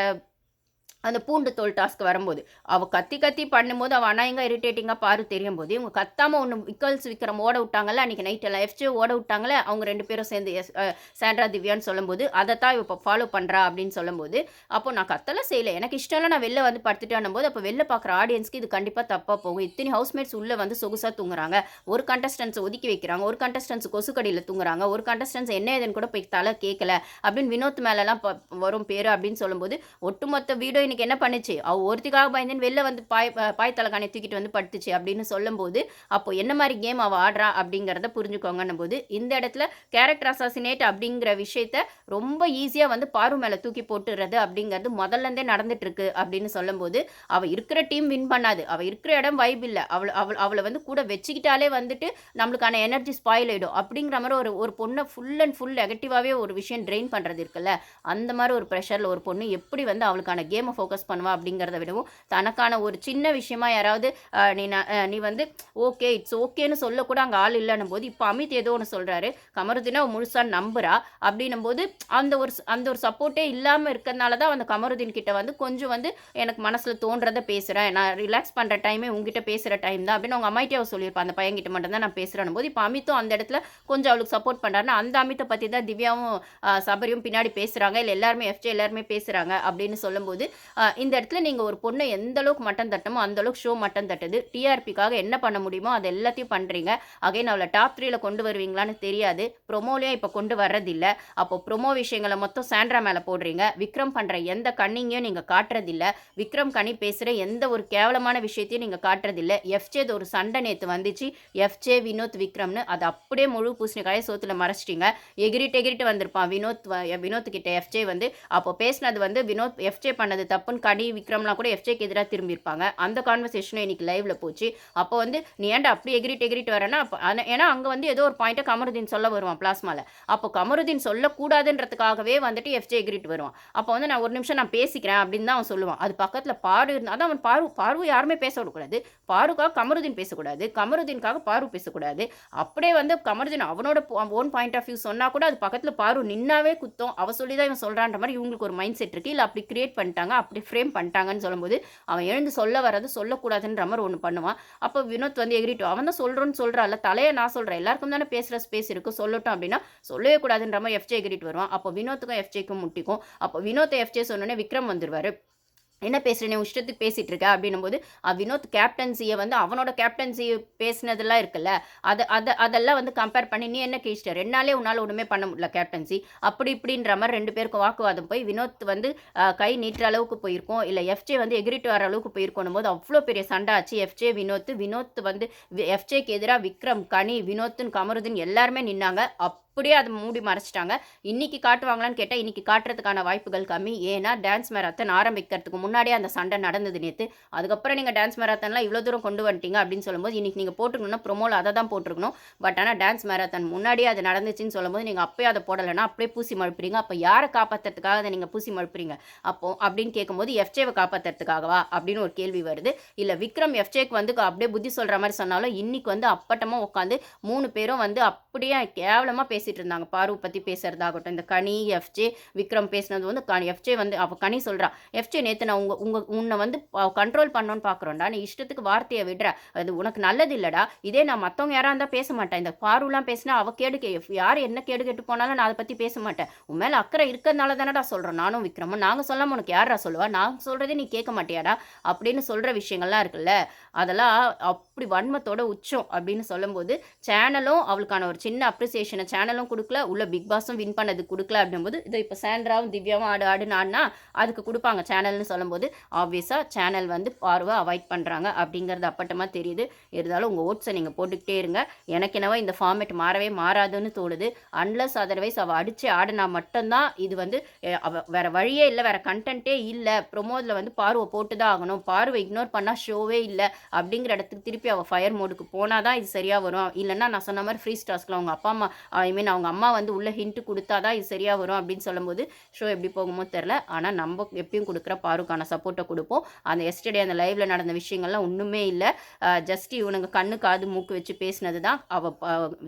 அந்த பூண்டு தோல் டாஸ்க் வரும்போது. அவள் கத்தி கத்தி பண்ணும்போது அவள் அனாயங்க இரிட்டேட்டிங்காக பாரு தெரியும் போது இவங்க கத்தாமல் ஒன்று விக்கல்ஸ் விக்ரம் ஓட விட்டாங்கல்ல அன்றைக்கி நைட்டு எல்லாம் எஃப்ஜே ஓட விட்டாங்களே அவங்க ரெண்டு பேரும் சேர்ந்து எஸ் சாண்ட்ரா திவ்யான்னு சொல்லும்போது அதை தான் இப்போ ஃபாலோ பண்ணுறா அப்படின்னு சொல்லும்போது அப்போ நான் கத்தெல்லாம் செய்யலை. எனக்கு இஷ்டம்லாம் நான் வெளில வந்து படுத்துட்டேன் போது அப்போ வெளில பார்க்குற ஆடியன்ஸ்க்கு இது கண்டிப்பாக தப்பாக போகும். இத்தனை ஹவுஸ்மேட்ஸ் உள்ளே வந்து சொகுசாக தூங்குறாங்க. ஒரு கண்டஸ்டன்ஸ் ஒதுக்கி வைக்கிறாங்க. ஒரு கண்டஸ்டன்ஸ் கொசுக்கடியில் தூங்குறாங்க. ஒரு கண்டஸ்டன்ஸ் என்ன ஏதுன்னு கூட போய் தலை கேட்கல அப்படின்னு வினோத் மேலெலாம் ப- வரும் பேர் அப்படின்னு சொல்லும்போது ஒட்டுமொத்த வீடியோ இன்னைக்கு என்ன பண்ணுச்சு? அவ ஒருத்திக்காக பயந்துன்னு வெளில வந்து பாய் பாய் தலைக்கானை தூக்கிட்டு வந்து படுத்துச்சு அப்படின்னு சொல்லும்போது அப்போ என்ன மாதிரி கேம் அவள் ஆடுறா அப்படிங்கிறத புரிஞ்சுக்கோங்கன்னும் போது இந்த இடத்துல கேரக்டர் அசாசினேட் அப்படிங்கிற விஷயத்த ரொம்ப ஈஸியாக வந்து பாரு மேலே தூக்கி போட்டுறது அப்படிங்கிறது முதல்ல இருந்தே நடந்துட்டு இருக்கு அப்படின்னு சொல்லும்போது அவள் இருக்கிற டீம் வின் பண்ணாது. அவள் இருக்கிற இடம் வைப் இல்லை. அவள் அவள் அவளை வந்து கூட வச்சுக்கிட்டாலே வந்துட்டு நம்மளுக்கான எனர்ஜி ஸ்பாயில் ஆகிடும் அப்படிங்கிற மாதிரி ஒரு ஒரு பொண்ணை ஃபுல் அண்ட் ஃபுல் நெகட்டிவாகவே ஒரு விஷயம் ட்ரெயின் பண்ணுறது இருக்குல்ல அந்த மாதிரி ஒரு ப்ரெஷரில் ஒரு பொண்ணு எப்படி வந்து அவளுக்கான கேமை ஃபோக்கஸ் பண்ணுவா அப்படிங்கிறத விடவும் தனக்கான ஒரு சின்ன விஷயமா யாராவது நீ நீ வந்து ஓகே இட்ஸ் ஓகேன்னு சொல்லக்கூட அங்கே ஆள் இல்லைன்னும் போது இப்போ அமித் ஏதோ ஒன்று சொல்கிறாரு கமருதீனை முழுசாக நம்புறா அப்படின்னும் போது அந்த ஒரு அந்த ஒரு சப்போர்ட்டே இல்லாமல் இருக்கிறதுனால தான் அந்த கமருதீன் கிட்ட வந்து கொஞ்சம் வந்து எனக்கு மனசில் தோன்றதை பேசுகிறேன் நான் ரிலாக்ஸ் பண்ணுற டைமே உங்ககிட்ட பேசுகிற டைம் தான் அப்படின்னு அவங்க அம்மாயிட்டே அவ சொல்லியிருப்பான் அந்த பையன்கிட்ட மட்டும் தான் நான் பேசுகிறேன் போது இப்போ அமித்தும் அந்த இடத்துல கொஞ்சம் அவளுக்கு சப்போர்ட் பண்ணுறாருன்னா அந்த அமித்தை பற்றி தான் திவ்யாவும் சபரியும் பின்னாடி பேசுகிறாங்க இல்லை எல்லாருமே எஃப்ஜே எல்லாருமே பேசுகிறாங்க அப்படின்னு சொல்லும்போது இந்த இடத்துல நீங்கள் ஒரு பொண்ணை எந்த அளவுக்கு மட்டம் தட்டமோ அந்த அளவுக்கு ஷோ மட்டம் தட்டுது. டிஆர்பிக்காக என்ன பண்ண முடியுமோ அது எல்லாத்தையும் பண்ணுறீங்க அகைன் அவளை டாப் த்ரீல கொண்டு வருவீங்களான்னு தெரியாது. ப்ரொமோலையும் இப்போ கொண்டு வர்றதில்ல. அப்போ ப்ரொமோ விஷயங்களை மொத்தம் சாண்ட்ரா மேலே போடுறீங்க. விக்ரம் பண்ணுற எந்த கண்ணிங்கையும் நீங்கள் காட்டுறதில்ல. விக்ரம் கனி பேசுகிற எந்த ஒரு கேவலமான விஷயத்தையும் நீங்கள் காட்டுறதில்ல. எஃப்ஜே ஒரு சண்டை நேற்று வந்துச்சு. எஃப்ஜே வினோத் விக்ரம்னு. அதை அப்படியே முழு பூசணிக்காய சோத்தில் மறைச்சிட்டீங்க. எகிரிட்டு எகிரிட்டு வந்திருப்பான். வினோத் வினோத் கிட்ட எஃப்ஜே வந்து அப்போ பேசினது வந்து வினோத் எஃப்ஜே பண்ணது தப்புன்னு கனி விக்ரம்லாம் கூட எஃப்ஜேக்கு எதிராக திரும்பியிருப்பாங்க. அந்த கான்வர்சேஷனும் இன்னைக்கு லைவ்ல போச்சு. அப்போ வந்து நீ ஏன்டா அப்படி எகிரிட்டு எகிரிட்டு வரேன்னா அப்போ ஏன்னா அங்கே வந்து ஏதோ ஒரு பாயிண்ட்டை கமருதீன் சொல்ல வருவான் பிளாஸ்மாவில் அப்போ கமருதீன் சொல்லக்கூடாதுன்றதுக்காகவே வந்துட்டு எஃப்ஜே எகிரிட்டு வருவான். அப்போ வந்து நான் ஒரு நிமிஷம் நான் பேசிக்கிறேன் அப்படின்னு தான் அவன் சொல்லுவான். அது பக்கத்தில் பாரு இருந்தால் தான் அவன் பாரு பார்வை யாருமே பேச விடக்கூடாது. பாருக்காக கமருதீன் பேசக்கூடாது. கமருதீனுக்காக பாரு பேசக்கூடாது. அப்படியே வந்து கமருதீன் அவனோட ஓன் பாயிண்ட் ஆஃப் வியூ சொன்னால் கூட அது பக்கத்தில் பாரு நின்னாவே குத்தம். அவ சொல்லி தான் இவன் சொல்கிறான்ற மாதிரி இவங்களுக்கு ஒரு மைண்ட் செட் இருக்குது இல்லை அப்படி கிரியேட் பண்ணிட்டாங்க அப்படி ஃப்ரேம் பண்ணிட்டாங்கன்னு சொல்லும்போது அவன் எழுந்து சொல்ல வர்றது சொல்லக்கூடாதுன்ற மாதிரி ஒன்று பண்ணுவான். அப்போ வினோத் வந்து எகிரிட்டு அவன் தான் சொல்கிறோன்னு சொல்கிறாள் தலையை நான் சொல்கிறேன் எல்லாருக்கும் தானே பேசுகிற ஸ்பேஸ் இருக்குது சொல்லட்டும் அப்படின்னா சொல்லவே கூடாதுன்ற மாதிரி எஃப்ஜே எகிரிட்டு வருவான். அப்போ வினோத்துக்கும் எஃப்ஜேக்கும் முட்டிக்கும். அப்போ வினோத்தை எஃப்ஜே சொன்னோன்னே விக்ரம் வந்துருவாரு. என்ன பேசுகிறேன் உன் இஷ்டத்துக்கு பேசிகிட்டு இருக்க அப்படின்னும் போது ஆ வினோத் கேப்டன்சியை வந்து அவனோட கேப்டன்சி பேசினதெல்லாம் இருக்குல்ல அதை அதை அதெல்லாம் வந்து கம்பேர் பண்ணி நீ என்ன கேச்சிட்ட ரெண்டு நாளே உன்னால் ஒன்றுமே பண்ண முடியல கேப்டன்சி அப்படி இப்படின்ற மாதிரி ரெண்டு பேருக்கும் வாக்குவாதம் போய் வினோத் வந்து கை நீட்டுற அளவுக்கு போயிருக்கோம். இல்லை எஃப்ஜே வந்து எகிரிட்டு வர அளவுக்கு போயிருக்கணும் போது அவ்வளோ பெரிய சண்டை ஆச்சு. எஃப்ஜே வினோத் வினோத் வந்து எஃப்ஜேக்கு எதிராக விக்ரம் கனி வினோத்துன்னு கமருதுன்னு எல்லாருமே நின்னாங்க. அப்படியே அதை மூடி மறைச்சிட்டாங்க. இன்றைக்கி காட்டுவாங்களான்னு கேட்டால் இன்றைக்கி காட்டுறதுக்கான வாய்ப்புகள் கம்மி. ஏன்னா டான்ஸ் மேரத்தான் ஆரம்பிக்கிறதுக்கு முன்னாடியே அந்த சண்டை நடந்தது நேற்று அதுக்கப்புறம் நீங்கள் டான்ஸ் மேரத்தான்லாம் இவ்வளோ தூரம் கொண்டு வந்துட்டீங்க அப்படின்னு சொல்லும்போது இன்றைக்கி நீங்கள் போட்டுக்கணும்னா ப்ரொமோவில் அதை தான் போட்டிருக்கணும். பட் ஆனால் டான்ஸ் மேரத்தான் முன்னாடியே அது நடந்துச்சுன்னு சொல்லும்போது நீங்கள் அப்போயே அதை போடலைன்னா அப்படியே பூசி மழுப்புறீங்க. அப்போ யாரை காப்பாற்றுறதுக்காக அதை நீங்கள் பூசி மழுப்புறீங்க? அப்போ அப்படின்னு கேட்கும்போது எஃப்ஜேவை காப்பாற்றுறதுக்காகவா அப்படின்னு ஒரு கேள்வி வருது. இல்லை விக்ரம் எஃப்ஜேக்கு வந்து அப்படியே புத்தி சொல்கிற மாதிரி சொன்னாலும் இன்றைக்கி வந்து அப்பட்டமாக உட்காந்து மூணு பேரும் வந்து அப் அப்படியே? கேவலமாக பேசிகிட்டு இருந்தாங்க. பாரு பற்றி பேசுகிறதாகட்டும் இந்த கனி எஃப்ஜே விக்ரம் பேசினது வந்து கனி எஃப்ஜே வந்து அவள் கனி சொல்கிறா எஃப்ஜே நேற்று நான் உங்கள் உங்கள் உன்னை வந்து கண்ட்ரோல் பண்ணோன்னு பார்க்குறோம்டா நீ இஷ்டத்துக்கு வார்த்தையை விடுற. அது உனக்கு நல்லது இல்லைடா. இதே நான் மற்றவங்க யாராக இருந்தால் பேச மாட்டேன். இந்த பாருலாம் பேசினா அவள் கேடு கே யார் என்ன கேடு கேட்டு போனாலும் நான் அதை பற்றி பேச மாட்டேன். உன் மேலே அக்கறை இருக்கிறதுனால தானடா சொல்கிறோம் நானும் விக்ரமும். நாங்கள் சொல்லாமல் உனக்கு யாரா சொல்லுவா? நான் சொல்கிறதே நீ கேட்க மாட்டியாடா? அப்படின்னு சொல்கிற விஷயங்கள்லாம் இருக்குல்ல. அதெல்லாம் அப் அப்படி வன்மத்தோட உச்சம் அப்படின்னு சொல்லும்போது சேனலும் அவளுக்கான ஒரு சின்ன அப்ரிசியேஷனை சேனலும் கொடுக்கல உள்ள பிக் பாஸும் வின் பண்ணது கொடுக்கல அப்படிங்கும்போது இது இப்போ சேண்ட்ராவும் திவ்யாவும் ஆடு ஆடுன்னு ஆடினா அதுக்கு கொடுப்பாங்க சேனல்னு சொல்லும்போது ஆப்வியஸாக சேனல் வந்து பார்வை அவாய்ட் பண்ணுறாங்க அப்படிங்கிறது அப்பட்டமாக தெரியுது. இருந்தாலும் உங்கள் ஓட்ஸை நீங்கள் போட்டுக்கிட்டே இருங்க. எனக்கு என்னவோ இந்த ஃபார்மேட் மாறவே மாறாதுன்னு தோணுது. அன்லஸ் அதர்வைஸ் அவள் அடித்து ஆடினா மட்டும்தான் இது வந்து அஹ், வேற வழியே இல்லை வேற கண்டென்ட்டே இல்லை. ப்ரொமோதில் வந்து பார்வை போட்டு தான் ஆகணும். பார்வை இக்னோர் பண்ணால் ஷோவே இல்லை அப்படிங்கிற இடத்துக்கு திருப்பி அவள் ஃபயர் மோடுக்கு போனால் தான் இது சரியாக வரும். இல்லைன்னா நான் சொன்ன மாதிரி ஃப்ரீ ஸ்டாஸ்க்கில் அவங்க அப்பா அம்மா ஐ மீன் அவங்க அம்மா வந்து உள்ளே ஹிண்ட் கொடுத்தா தான் இது சரியாக வரும் அப்படின்னு சொல்லும்போது ஷோ எப்படி போகுமோ தெரில ஆனால் நம்ம எப்பயும் கொடுக்குற பாருக்கான சப்போர்ட்டை கொடுப்போம். அந்த எஸ்டர்டே அந்த லைவில் நடந்த விஷயங்கள்லாம் ஒன்றுமே இல்லை. ஜஸ்ட் இவனுங்க கண்ணு காது மூக்கு வச்சு பேசினது தான் அவள்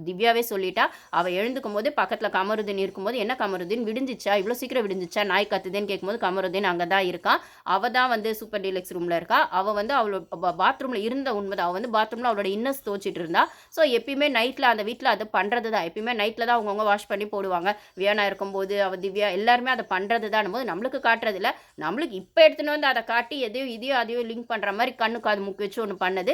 திவ்யாவே சொல்லிட்டா. அவள் எழுந்துக்கும் போது பக்கத்தில் கமருதீன் இருக்கும்போது என்ன கமருதீன்? விடிஞ்சிச்சா? இவ்வளோ சீக்கிரம் விடிஞ்சிச்சா? நாய் கத்துதேன்னு கேட்கும்போது கமருதீன் அங்கே தான் இருக்கான் அவள் தான் வந்து சூப்பர் டீலக்ஸ் ரூமில் இருக்கா அவள் வந்து அவளோட பாத்ரூமில் இருந்த உண்மை அவள் வந்து பாத்ரூமில் அவளோட இன்னஸ் தோச்சிட்டு இருந்தா ஸோ எப்பயுமே நைட்டில் அந்த வீட்டில் அதை பண்ணுறது தான் எப்பயுமே நைட்டில் தான் அவங்கவுங்க வாஷ் பண்ணி போடுவாங்க. வியானா இருக்கும்போது அவள் திவ்யா எல்லாருமே அதை பண்ணுறது தான் போது நம்மளுக்கு காட்டுறதில்ல. நம்மளுக்கு இப்போ எடுத்துன்னு வந்து அதை காட்டி எதையோ இதையோ அதையோ லிங்க் பண்ணுற மாதிரி கண்ணுக்கு அது முக்கிய வச்சு ஒன்று பண்ணது.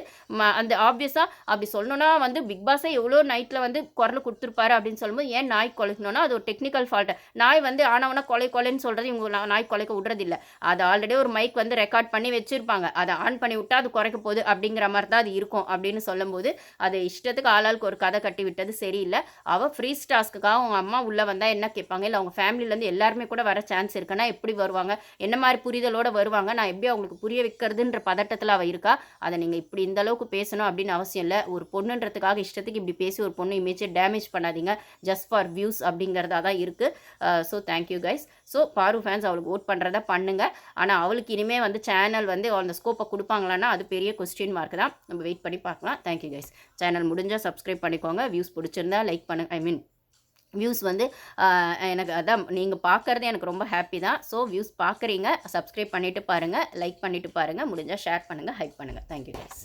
அந்த ஆப்வியஸாக அப்படி சொல்லணும்னா வந்து பிக் பாஸே எவ்வளோ நைட்டில் வந்து குரல் கொடுத்துருப்பாரு அப்படின்னு சொல்லும்போது ஏன் நாய் கொலைக்கணும்னா அது ஒரு டெக்னிக்கல் ஃபால்ட்டு நாய் வந்து ஆனவனா கொலை கொலைன்னு சொல்கிறது இவங்க நாய் கொலைக்க விடுறதில்ல. அது ஆல்ரெடி ஒரு மைக் வந்து ரெக்கார்ட் பண்ணி வச்சுருப்பாங்க. அதை ஆன் பண்ணி விட்டா அது குறைக்க போகுது அப்படிங்கிற மாதிரி தான் அது இருக்கும் அப்படின்னு சொல்லும்போது அதை இஷ்டத்துக்கு ஆளாளுக்கு ஒரு கதை கட்டி விட்டது சரியில்லை. அவள் ஃப்ரீ டாஸ்க்குக்காக அவங்க அம்மா உள்ளே வந்தால் என்ன கேட்பாங்க? இல்லை அவங்க ஃபேமிலியிலேருந்து எல்லாருமே கூட வர சான்ஸ் இருக்குன்னா எப்படி வருவாங்க? என்ன மாதிரி புரிதலோடு வருவாங்க? நான் எப்படி அவங்களுக்கு புரிய வைக்கிறதுன்ற பதட்டத்தில் அவள் இருக்கா? அதை நீங்கள் இப்படி இந்த அளவுக்கு பேசணும் அப்படின்னு அவசியம் இல்லை. ஒரு பொண்ணுன்றதுக்காக இஷ்டத்துக்கு இப்படி பேசி ஒரு பொண்ணு இமேஜை டேமேஜ் பண்ணாதீங்க. ஜஸ்ட் ஃபார் வியூஸ் அப்படிங்கிறதா தான் இருக்குது so thank you guys so Paru fans அவளுக்கு ஓட் பண்ணுறத பண்ணுங்கள் ஆனால் அவளுக்கு இனிமேல் வந்து சேனல் வந்து அந்த ஸ்கோப்பை கொடுப்பாங்களான்னா அது பெரிய கொஸ்டின் மார்க் தான். நம்ம வெயிட் பண்ணி பார்க்கலாம். தேங்க்யூ கைஸ் சேனல் முடிஞ்சால் சப்ஸ்கிரைப் பண்ணிக்கோங்க. வியூஸ் பிடிச்சிருந்தா லைக் பண்ணுங்க ஐ மீன் வியூஸ் வந்து எனக்கு அதான் நீங்கள் பார்க்குறது எனக்கு ரொம்ப ஹாப்பி தான். ஸோ வியூஸ் பார்க்குறீங்க சப்ஸ்கிரைப் பண்ணிவிட்டு பாருங்கள் லைக் பண்ணிவிட்டு பாருங்கள் முடிஞ்சால் ஷேர் பண்ணுங்கள் ஹைக் பண்ணுங்கள் தேங்க்யூ கைஸ்